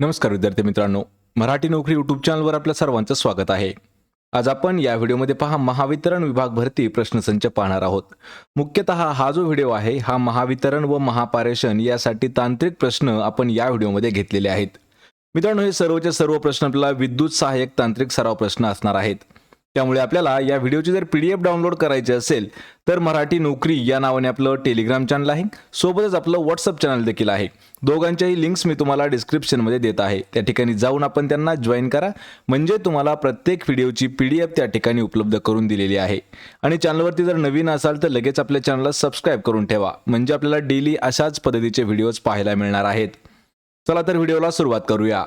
नमस्कार विद्यार्थी मित्रांनो मराठी नोकरी यूट्यूब चॅनलवर आपल्या सर्वांचं स्वागत आहे. आज आपण या व्हिडिओमध्ये पहा महावितरण विभाग भरती प्रश्नसंच पाहणार आहोत. मुख्यतः हा जो व्हिडिओ आहे हा महावितरण व महापारेषण यासाठी तांत्रिक प्रश्न आपण या व्हिडिओमध्ये घेतलेले आहेत. मित्रांनो हे सर्वचे सर्व प्रश्न आपल्याला विद्युत सहाय्यक तांत्रिक सराव प्रश्न असणार आहेत. त्यामुळे आपल्याला या व्हिडिओची जर पी डी एफ डाउनलोड करायची असेल तर मराठी नोकरी या नावाने आपलं टेलिग्राम चॅनल आहे. सोबतच आपलं व्हॉट्सअप चॅनल देखील आहे. दोघांच्याही लिंक्स मी तुम्हाला डिस्क्रिप्शनमध्ये देत आहे. त्या ठिकाणी जाऊन आपण त्यांना जॉईन करा. म्हणजे तुम्हाला प्रत्येक व्हिडिओची पी डी एफ त्या ठिकाणी उपलब्ध करून दिलेली आहे. आणि चॅनलवरती जर नवीन असाल तर लगेच आपल्या चॅनलला सबस्क्राईब करून ठेवा. म्हणजे आपल्याला डेली अशाच पद्धतीचे व्हिडिओज पाहायला मिळणार आहेत. चला तर व्हिडिओला सुरुवात करूया.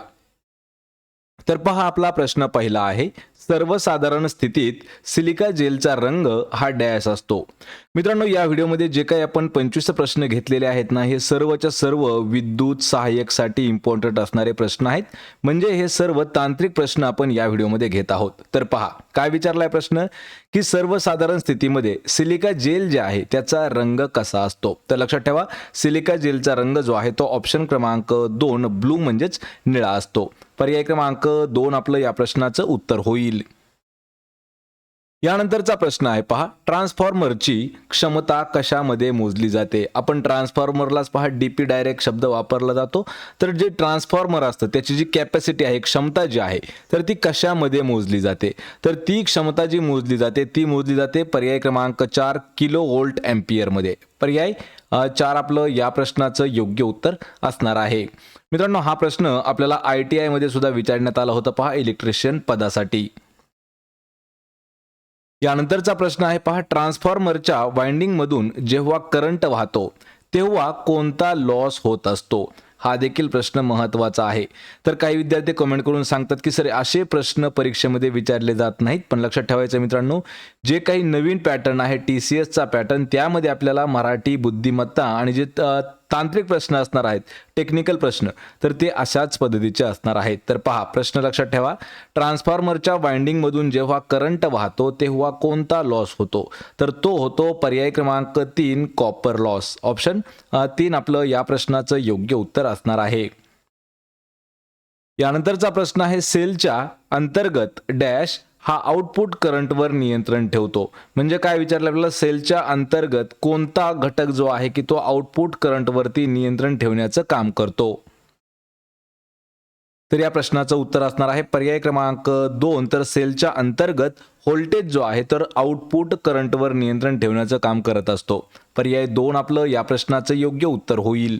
तर पहा आपला प्रश्न पहिला आहे. सर्वसाधारण स्थितीत सिलिका जेलचा रंग हा डॅश असतो. मित्रांनो या व्हिडिओमध्ये जे काही आपण पंचवीस प्रश्न घेतलेले आहेत ना हे सर्वच्या सर्व विद्युत सहाय्यकसाठी इम्पॉर्टंट असणारे प्रश्न आहेत. म्हणजे हे सर्व तांत्रिक प्रश्न आपण या व्हिडिओमध्ये घेत आहोत. तर पहा काय विचारलाय प्रश्न? की सर्वसाधारण स्थितीमध्ये सिलिका जेल जे आहे त्याचा रंग कसा असतो? तर लक्षात ठेवा सिलिका जेलचा रंग जो आहे तो ऑप्शन क्रमांक दोन ब्लू म्हणजेच निळा असतो. पर्याय क्रमांक दोन आपलं या प्रश्नाचं उत्तर होईल. यानंतरचा प्रश्न आहे पहा ट्रान्सफॉर्मरची क्षमता कशामध्ये मोजली जाते? आपण ट्रान्सफॉर्मरलाच पहा डीपी डायरेक्ट शब्द वापरला जातो. तर जे ट्रान्सफॉर्मर असतं त्याची जी कॅपॅसिटी आहे क्षमता जी आहे तर ती कशामध्ये मोजली जाते? तर ती क्षमता जी मोजली जाते ती मोजली जाते पर्याय क्रमांक चार किलो वोल्ट एम्पियरमध्ये पर्याय चार आपलं या प्रश्नाचं योग्य उत्तर असणार आहे. मित्रांनो हा प्रश्न आपल्याला आय टी आयमध्ये सुद्धा विचारण्यात आला होता. पहा इलेक्ट्रिशियन पदासाठी. यानंतरचा प्रश्न आहे पहा ट्रान्सफॉर्मरच्या वाइंडिंगमधून जेव्हा करंट वाहतो तेव्हा कोणता लॉस होत असतो? हा देखील प्रश्न महत्त्वाचा आहे. तर काही विद्यार्थी कमेंट करून सांगतात की सर असे प्रश्न परीक्षेमध्ये विचारले जात नाहीत. पण लक्षात ठेवायचं मित्रांनो जे काही नवीन पॅटर्न आहे टी सी एसचा पॅटर्न त्यामध्ये आपल्याला मराठी बुद्धिमत्ता आणि जे तांत्रिक प्रश्न असणार आहेत टेक्निकल प्रश्न तर ते अशाच पद्धतीचे असणार आहेत. तर पहा प्रश्न लक्षात ठेवा. ट्रान्सफॉर्मरच्या वाइंडिंगमधून जेव्हा करंट वाहतो तेव्हा कोणता लॉस होतो? तर तो होतो पर्याय क्रमांक तीन कॉपर लॉस ऑप्शन तीन आपलं या प्रश्नाचं योग्य उत्तर असणार आहे. यानंतरचा प्रश्न आहे सेलच्या अंतर्गत डॅश हा आउटपुट करंटवर नियंत्रण ठेवतो. म्हणजे काय विचारलं आपल्याला? सेलच्या अंतर्गत कोणता घटक जो आहे की तो आउटपुट करंटवरती नियंत्रण ठेवण्याचं काम करतो? तर या प्रश्नाचं उत्तर असणार आहे. पर्याय क्रमांक दोन तर सेलच्या अंतर्गत व्होल्टेज जो आहे तर आउटपुट करंटवर नियंत्रण ठेवण्याचं काम करत असतो. पर्याय दोन आपलं या प्रश्नाचं योग्य उत्तर होईल.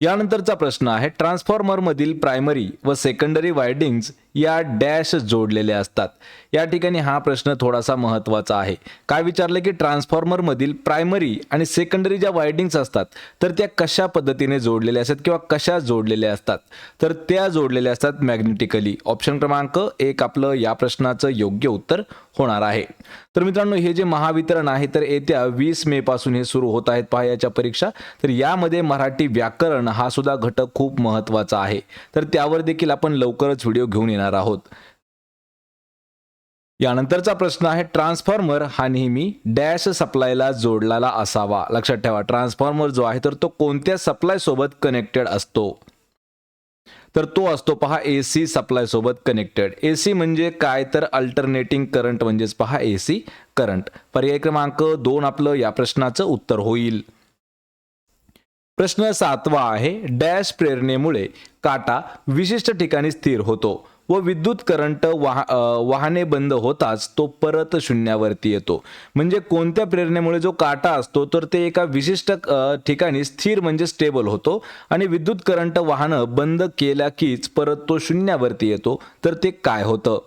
यानंतरचा प्रश्न आहे ट्रान्सफॉर्मरमधील प्रायमरी व सेकंडरी वायडिंग्स या डॅश जोडलेल्या असतात. या ठिकाणी हा प्रश्न थोडासा महत्त्वाचा आहे. काय विचारलं की ट्रान्सफॉर्मरमधील प्रायमरी आणि सेकंडरी ज्या वायडिंग्स असतात तर त्या कशा पद्धतीने जोडलेल्या असतात किंवा कशा जोडलेल्या असतात? तर त्या जोडलेल्या असतात मॅग्नेटिकली ऑप्शन क्रमांक एक आपलं या प्रश्नाचं योग्य उत्तर होणार आहे. तर मित्रांनो हे जे महावितरण आहे तर येत्या वीस मे पासून हे सुरू होत आहेत पहा याच्या परीक्षा. तर यामध्ये मराठी व्याकरण हा सुद्धा घटक खूप महत्त्वाचा आहे. तर त्यावर देखील आपण लवकरच व्हिडिओ घेऊन येणार आहोत. यानंतरचा प्रश्न आहे ट्रान्सफॉर्मर हा नेहमी डॅश सप्लायला जोडलेला असावा. लक्षात ठेवा ट्रान्सफॉर्मर जो आहे तर तो कोणत्या सप्लाय सोबत कनेक्टेड असतो? तर तो असतो पहा ए सी सप्लाय सोबत कनेक्टेड. ए सी म्हणजे काय? तर अल्टरनेटिंग करंट म्हणजेच पहा ए सी करंट. पर्याय क्रमांक दोन आपलं या प्रश्नाचं उत्तर होईल. प्रश्न सातवा आहे डॅश प्रेरणेमुळे काटा विशिष्ट ठिकाणी स्थिर होतो. व विद्युत करंट वाह वाहने बंद होताच तो परत शून्यावरती येतो. म्हणजे कोणत्या प्रेरणेमुळे जो काटा असतो तर ते एका विशिष्ट ठिकाणी स्थिर म्हणजे स्टेबल होतो आणि विद्युत करंट वाहनं बंद केल्या कीच परत तो शून्यावरती येतो. तर ते काय होतं?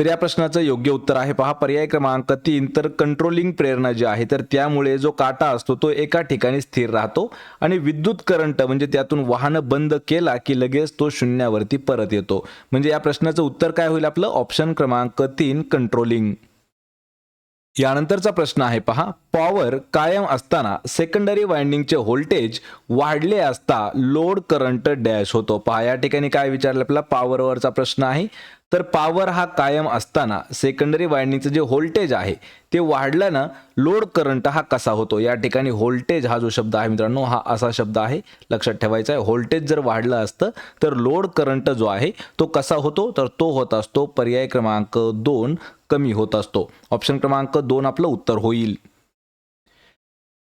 तर या प्रश्नाचं योग्य उत्तर आहे. पहा पर्याय क्रमांक तीन तर कंट्रोलिंग प्रेरणा जी आहे तर त्यामुळे जो काटा असतो तो एका ठिकाणी स्थिर राहतो आणि विद्युत करंट म्हणजे त्यातून वाहनं बंद केला की लगेच तो शून्यावरती परत येतो. म्हणजे या प्रश्नाचं उत्तर काय होईल आपलं? ऑप्शन क्रमांक तीन कंट्रोलिंग यानंतरचा प्रश्न आहे पहा. पॉवर कायम असताना सेकंडरी वाइंडिंगचे व्होल्टेज वाढले असता लोड करंट डॅश होतो. पहा या ठिकाणी काय विचारलं आपला पॉवरवरचा प्रश्न आहे. तर पॉवर हा कायम असताना सेकंडरी वाइंडिंगचं जे व्होल्टेज आहे ते वाढल्यानं लोड करंट हा कसा होतो? या ठिकाणी व्होल्टेज हा जो शब्द आहे मित्रांनो हा असा शब्द आहे. लक्षात ठेवायचा आहे व्होल्टेज जर वाढलं असतं तर लोड करंट जो आहे तो कसा होतो? तर तो होत असतो पर्याय क्रमांक दोन कमी होत असतो. ऑप्शन क्रमांक दोन आपलं उत्तर होईल.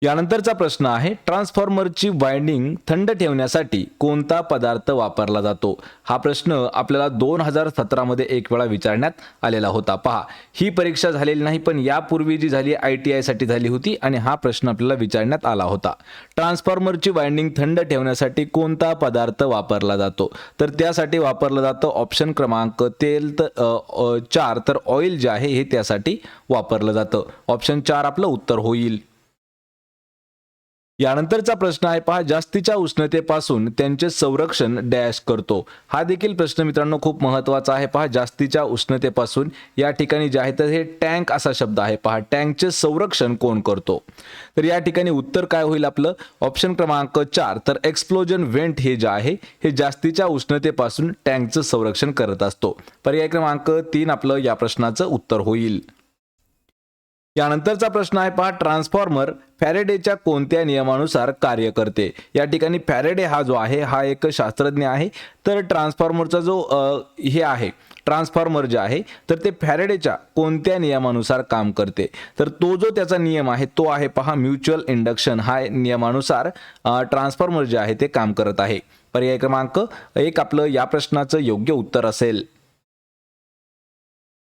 यानंतरचा प्रश्न आहे ट्रान्सफॉर्मरची वाइंडिंग थंड ठेवण्यासाठी कोणता पदार्थ वापरला जातो? हा प्रश्न आपल्याला दोन हजार सतरामध्ये एक वेळा विचारण्यात आलेला होता. पहा ही परीक्षा झालेली नाही पण यापूर्वी जी झाली आय टी आयसाठी झाली होती आणि हा प्रश्न आपल्याला विचारण्यात आला होता. ट्रान्सफॉर्मरची वाइंडिंग थंड ठेवण्यासाठी कोणता पदार्थ वापरला जातो? तर त्यासाठी वापरलं जातं ऑप्शन क्रमांक तेल तर चार. तर ऑइल जे आहे हे त्यासाठी वापरलं जातं. ऑप्शन चार आपलं उत्तर होईल. यानंतरचा प्रश्न आहे पहा जास्तीच्या उष्णतेपासून त्यांचे संरक्षण डॅश करतो. हा देखील प्रश्न मित्रांनो खूप महत्त्वाचा आहे पहा जास्तीच्या उष्णतेपासून या ठिकाणी जे आहे तर हे टँक असा शब्द आहे पहा टँकचे संरक्षण कोण करतो? तर या ठिकाणी उत्तर काय होईल आपलं? ऑप्शन क्रमांक चार तर एक्सप्लोजन व्हेंट हे जे आहे हे जास्तीच्या उष्णतेपासून टँकचं संरक्षण करत असतो. पर्याय क्रमांक तीन आपलं या प्रश्नाचं उत्तर होईल. यानंतरचा प्रश्न आहे पहा ट्रान्सफॉर्मर फॅरेडेच्या कोणत्या नियमानुसार कार्य करते? या ठिकाणी फॅरेडे हा जो आहे हा एक शास्त्रज्ञ आहे. तर ट्रान्सफॉर्मरचा जो हे आहे ट्रान्सफॉर्मर जे आहे तर ते फॅरेडेच्या कोणत्या नियमानुसार काम करते? तर तो जो त्याचा नियम आहे तो आहे पहा म्युच्युअल इंडक्शन. हा नियमानुसार ट्रान्सफॉर्मर जे आहे ते काम करत आहे. पर्याय क्रमांक एक आपलं या प्रश्नाचं योग्य उत्तर असेल.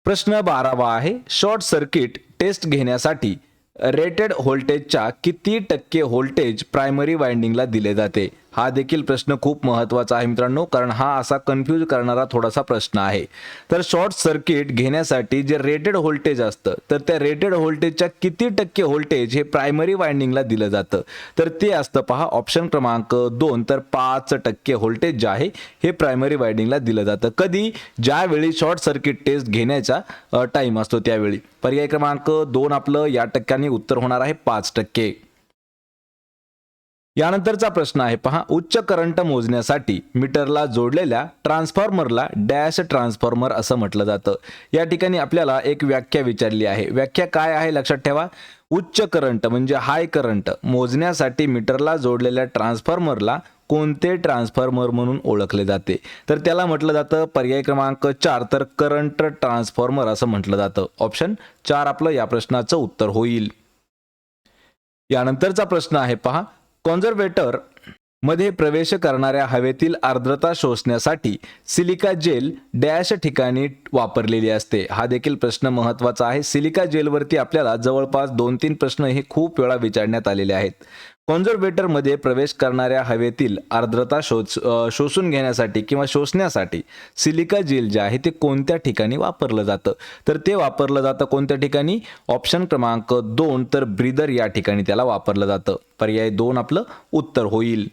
प्रश्न बारावा आहे शॉर्ट सर्किट टेस्ट घेण्यासाठी रेटेड व्होल्टेजच्या किती टक्के व्होल्टेज प्रायमरी वाइंडिंगला दिले जाते? हा देखील प्रश्न खूप महत्त्वाचा आहे मित्रांनो कारण हा असा कन्फ्यूज करणारा थोडासा प्रश्न आहे. तर शॉर्ट सर्किट घेण्यासाठी जे रेटेड व्होल्टेज असतं तर त्या रेटेड व्होल्टेजच्या किती टक्के व्होल्टेज हे प्रायमरी वायंडिंगला दिलं जातं? तर ते असतं पहा ऑप्शन क्रमांक दोन तर पाच टक्के व्होल्टेज जे आहे हे प्रायमरी वायंडिंगला दिलं जातं. कधी? ज्यावेळी शॉर्ट सर्किट टेस्ट घेण्याचा टाईम असतो त्यावेळी. पर्याय क्रमांक दोन आपलं या टक्क्यांनी उत्तर होणार आहे पाच टक्के. यानंतरचा प्रश्न आहे पहा. उच्च करंट मोजण्यासाठी मीटरला जोडलेल्या ट्रान्सफॉर्मरला डॅश ट्रान्सफॉर्मर असं म्हटलं जातं. या ठिकाणी आपल्याला एक व्याख्या विचारली आहे. व्याख्या काय आहे लक्षात ठेवा. उच्च करंट म्हणजे हाय करंट मोजण्यासाठी मीटरला जोडलेल्या ट्रान्सफॉर्मरला कोणते ट्रान्सफॉर्मर म्हणून ओळखले जाते? तर त्याला म्हटलं जातं पर्याय क्रमांक चार तर करंट ट्रान्सफॉर्मर असं म्हटलं जातं. ऑप्शन चार आपलं या प्रश्नाचं उत्तर होईल. यानंतरचा प्रश्न आहे पहा. कॉन्झर्वेटरमध्ये प्रवेश करणाऱ्या हवेतील आर्द्रता शोषण्यासाठी सिलिका जेल डॅश ठिकाणी वापरलेली असते. हा देखील प्रश्न महत्त्वाचा आहे. सिलिका जेलवरती आपल्याला जवळपास दोन तीन प्रश्न हे खूप वेळा विचारण्यात आलेले आहेत. कॉन्झर्वेटरमध्ये प्रवेश करणाऱ्या हवेतील आर्द्रता शोष शोषून घेण्यासाठी किंवा शोषण्यासाठी सिलिका जेल जे आहे ते कोणत्या ठिकाणी वापरलं जातं? तर ते वापरलं जातं कोणत्या ठिकाणी? ऑप्शन क्रमांक दोन तर ब्रिदर या ठिकाणी त्याला वापरलं जातं. पर्याय दोन आपलं उत्तर होईल.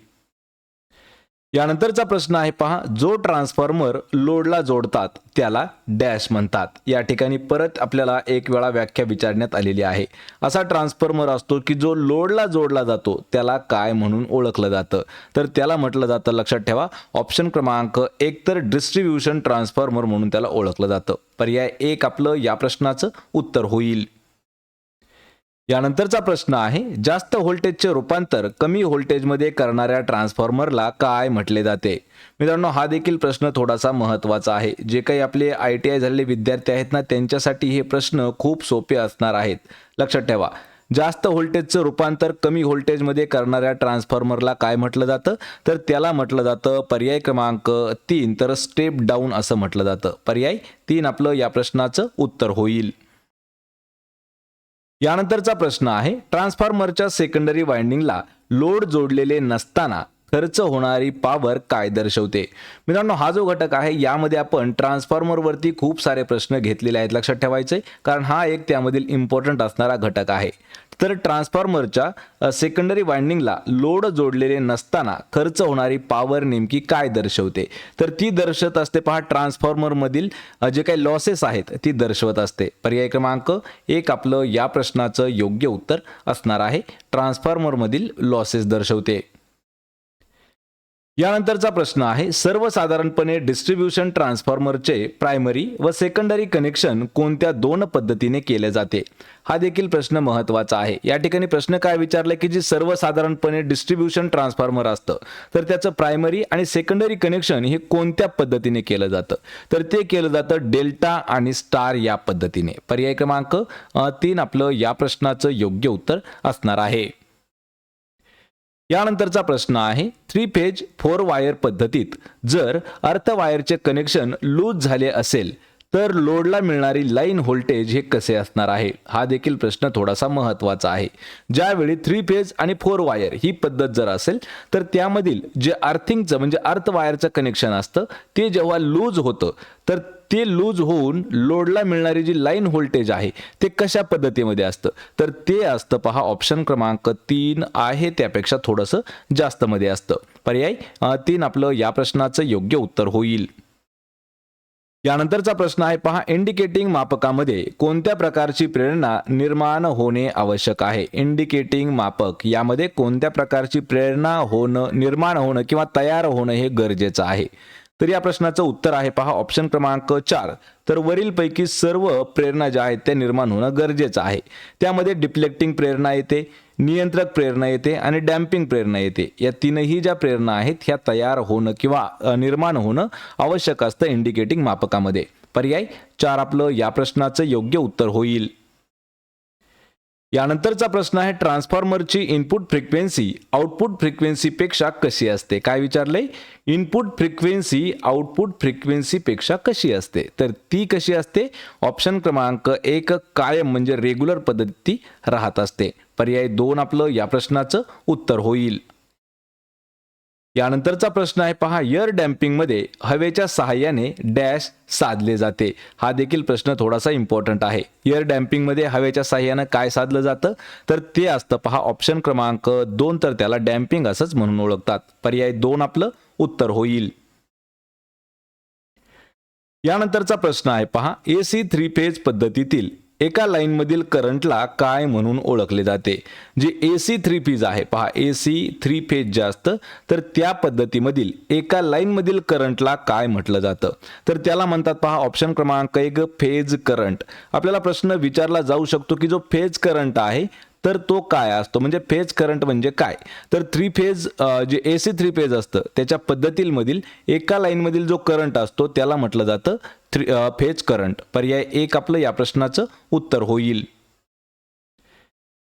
यानंतरचा प्रश्न आहे पहा जो ट्रान्सफॉर्मर लोडला जोडतात त्याला डॅश म्हणतात. या ठिकाणी परत आपल्याला एक वेळा व्याख्या विचारण्यात आलेली आहे. असा ट्रान्सफॉर्मर असतो की जो लोडला जोडला जातो त्याला काय म्हणून ओळखलं जातं? तर त्याला म्हटलं जातं लक्षात ठेवा ऑप्शन क्रमांक एक तर डिस्ट्रीब्युशन ट्रान्सफॉर्मर म्हणून त्याला ओळखलं जातं. पर्याय एक आपलं या प्रश्नाचं उत्तर होईल. यानंतरचा प्रश्न आहे जास्त व्होल्टेजचे रूपांतर कमी व्होल्टेजमध्ये करणाऱ्या ट्रान्सफॉर्मरला काय म्हटले जाते? मित्रांनो हा देखील प्रश्न थोडासा महत्त्वाचा आहे. जे काही आपले आय टी आय झालेले विद्यार्थी आहेत ना त्यांच्यासाठी हे प्रश्न खूप सोपे असणार आहेत. लक्षात ठेवा. जास्त व्होल्टेजचं रूपांतर कमी व्होल्टेजमध्ये करणाऱ्या ट्रान्सफॉर्मरला काय म्हटलं जातं? तर त्याला म्हटलं जातं पर्याय क्रमांक तीन. तर स्टेप डाऊन असं म्हटलं जातं. पर्याय तीन आपलं या प्रश्नाचं उत्तर होईल. यानंतरचा प्रश्न आहे ट्रान्सफॉर्मरच्या सेकंडरी वाइंडिंगला लोड जोडलेले नसताना खर्च होणारी पॉवर काय दर्शवते? मित्रांनो हा जो घटक आहे यामध्ये आपण ट्रान्सफॉर्मरवरती खूप सारे प्रश्न घेतलेले आहेत. लक्षात ठेवायचे कारण हा एक त्यामधील इम्पॉर्टंट असणारा घटक आहे. तर ट्रान्सफॉर्मरच्या सेकंडरी वाइंडिंगला लोड जोडलेले नसताना खर्च होणारी पॉवर नेमकी काय दर्शवते? तर ती दर्शवत असते पहा ट्रान्सफॉर्मरमधील जे काही लॉसेस आहेत ती दर्शवत असते. पर्याय क्रमांक एक आपलं या प्रश्नाचं योग्य उत्तर असणार आहे. ट्रान्सफॉर्मरमधील लॉसेस दर्शवते. यानंतरचा प्रश्न आहे सर्वसाधारणपणे डिस्ट्रीब्यूशन ट्रान्सफॉर्मरचे प्रायमरी व सेकंडरी कनेक्शन कोणत्या दोन पद्धतीने केले जाते? हा देखील प्रश्न महत्त्वाचा आहे. या ठिकाणी प्रश्न काय विचारलाय की जी सर्वसाधारणपणे डिस्ट्रीब्युशन ट्रान्सफॉर्मर असतं तर त्याचं प्रायमरी आणि सेकंडरी कनेक्शन हे कोणत्या पद्धतीने केलं जातं? तर ते केलं जातं डेल्टा आणि स्टार या पद्धतीने. पर्याय क्रमांक तीन आपलं या प्रश्नाचं योग्य उत्तर असणार आहे. यानंतरचा प्रश्न आहे थ्री फेज फोर वायर पद्धतीत जर अर्थ वायरचे कनेक्शन लूज झाले असेल तर लोडला मिळणारी लाईन व्होल्टेज हे कसे असणार आहे? हा देखील प्रश्न थोडासा महत्त्वाचा आहे. ज्यावेळी थ्री फेज आणि फोर वायर ही पद्धत जर असेल तर त्यामधील जे अर्थिंगचं म्हणजे अर्थ वायरचं कनेक्शन असतं ते जेव्हा लूज होतं तर ते लूज होऊन लोडला मिळणारी जी लाईन व्होल्टेज आहे ते कशा पद्धतीमध्ये असतं? तर ते असतं पहा ऑप्शन क्रमांक तीन आहे त्यापेक्षा थोडंसं जास्तमध्ये असतं. पर्याय तीन आपलं या प्रश्नाचं योग्य उत्तर होईल. यानंतरचा प्रश्न आहे पहा इंडिकेटिंग मापकामध्ये कोणत्या प्रकारची प्रेरणा निर्माण होणे आवश्यक आहे? इंडिकेटिंग मापक यामध्ये कोणत्या प्रकारची प्रेरणा होणं निर्माण होणं किंवा तयार होणं हे गरजेचं आहे? तर या प्रश्नाचं उत्तर आहे पहा ऑप्शन क्रमांक चार. तर वरीलपैकी सर्व प्रेरणा ज्या आहेत त्या निर्माण होणं गरजेचं आहे. त्यामध्ये डिफ्लेक्टिंग प्रेरणा येते नियंत्रक प्रेरणा येते आणि डॅम्पिंग प्रेरणा येते. या तीनही ज्या प्रेरणा आहेत ह्या तयार होणं किंवा निर्माण होणं आवश्यक असतं इंडिकेटिंग मापकामध्ये. पर्याय चार आपलं या प्रश्नाचं योग्य उत्तर होईल. यानंतरचा प्रश्न आहे ट्रान्सफॉर्मरची इनपुट फ्रिक्वेन्सी आउटपुट फ्रिक्वेन्सीपेक्षा कशी असते? काय विचारले इनपुट फ्रिक्वेन्सी आउटपुट फ्रिक्वेन्सीपेक्षा कशी असते? तर ती कशी असते? ऑप्शन क्रमांक एक कायम म्हणजे रेग्युलर पद्धती राहत असते. पर्याय दोन आपलं या प्रश्नाचं उत्तर होईल. यानंतरचा प्रश्न आहे पहा एअर डॅम्पिंगमध्ये हवेच्या सहाय्याने डॅश साधले जाते. हा देखील प्रश्न थोडासा इम्पॉर्टंट आहे. एअर डॅम्पिंगमध्ये हवेच्या सहाय्यानं काय साधलं जातं? तर ते असतं पहा ऑप्शन क्रमांक दोन तर त्याला डॅम्पिंग असंच म्हणून ओळखतात. पर्याय दोन आपलं उत्तर होईल. यानंतरचा प्रश्न आहे पहा एसी थ्री फेज पद्धतीतील एका लाईनमधील करंटला काय म्हणून ओळखले जाते? जे ए सी थ्री फेज आहे. पहा ए सी थ्री फेज जे असतं तर त्या पद्धतीमधील एका लाईनमधील करंटला काय म्हटलं जातं? तर त्याला म्हणतात पहा ऑप्शन क्रमांक एक फेज करंट आपल्याला प्रश्न विचारला जाऊ शकतो की जो फेज करंट आहे तर तो काय असतो? म्हणजे फेज करंट म्हणजे काय? तर थ्री फेज जे ए सी थ्री फेज असतं त्याच्या पद्धतीमधील एका लाईनमधील जो करंट असतो त्याला म्हटलं जातं थ्री फेज करंट पर्याय एक आपलं या प्रश्नाचं उत्तर होईल.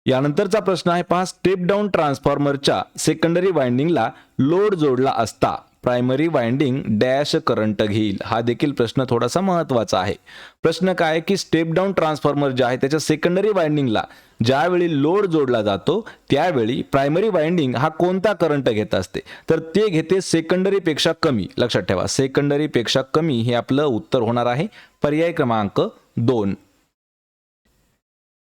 यानंतरचा प्रश्न आहे पहा स्टेप डाऊन ट्रान्सफॉर्मरच्या सेकंडरी वाइंडिंगला लोड जोडला असता. प्रायमरी वाइंडिंग डॅश करंट घेईल. हा देखील प्रश्न थोडासा महत्त्वाचा आहे. प्रश्न काय आहे की स्टेप डाऊन ट्रान्सफॉर्मर जे आहे त्याच्या सेकंडरी वाइंडिंगला ज्यावेळी लोड जोडला जातो त्यावेळी प्रायमरी वाइंडिंग हा कोणता करंट घेत असते? तर ते घेते सेकंडरीपेक्षा कमी. लक्षात ठेवा सेकंडरीपेक्षा कमी हे आपलं उत्तर होणार आहे. पर्याय क्रमांक दोन.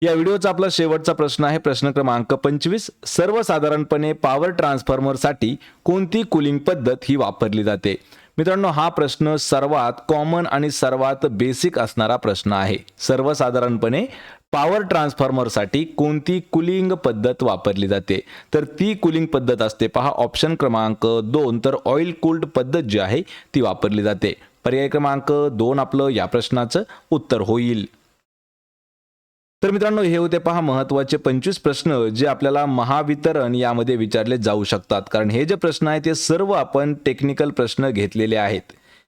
या व्हिडिओचा आपला शेवटचा प्रश्न आहे. प्रश्न क्रमांक पंचवीस. सर्वसाधारणपणे पॉवर ट्रान्सफॉर्मरसाठी कोणती कुलिंग पद्धत ही वापरली जाते? मित्रांनो हा प्रश्न सर्वात कॉमन आणि सर्वात बेसिक असणारा प्रश्न आहे. सर्वसाधारणपणे पॉवर ट्रान्सफॉर्मरसाठी कोणती कुलिंग पद्धत वापरली जाते? तर ती कुलिंग पद्धत असते पहा. ऑप्शन क्रमांक दोन. तर ऑइल कूल्ड पद्धत जी आहे ती वापरली जाते. पर्याय क्रमांक दोन आपलं या प्रश्नाचं उत्तर होईल. तर मित्रांनो हे होते पहा महत्त्वाचे पंचवीस प्रश्न जे आपल्याला महावितरण यामध्ये विचारले जाऊ शकतात. कारण हे जे प्रश्न आहेत ते सर्व आपण टेक्निकल प्रश्न घेतलेले आहेत.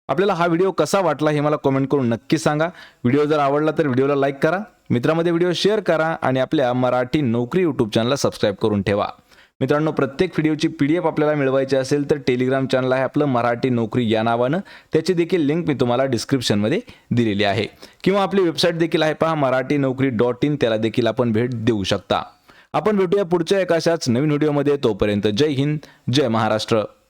आपल्याला हा व्हिडिओ कसा वाटला हे मला कमेंट करून नक्की सांगा. व्हिडिओ जर आवडला तर व्हिडिओला लाईक करा. मित्रामध्ये व्हिडिओ शेअर करा आणि आपल्या मराठी नोकरी यूट्यूब चॅनलला सबस्क्राईब करून ठेवा. मित्रांनो प्रत्येक व्हिडिओची पी डी एफ आपल्याला मिळवायची असेल तर टेलिग्राम चॅनल आहे आपलं मराठी नोकरी या नावानं. त्याची देखील लिंक मी तुम्हाला डिस्क्रिप्शनमध्ये दिलेली आहे. किंवा आपली वेबसाईट देखील आहे पहा मराठी नोकरी डॉट इन त्याला देखील आपण भेट देऊ शकता. आपण भेटूया पुढच्या एका अशाच नवीन व्हिडिओमध्ये. तोपर्यंत जय हिंद जय महाराष्ट्र.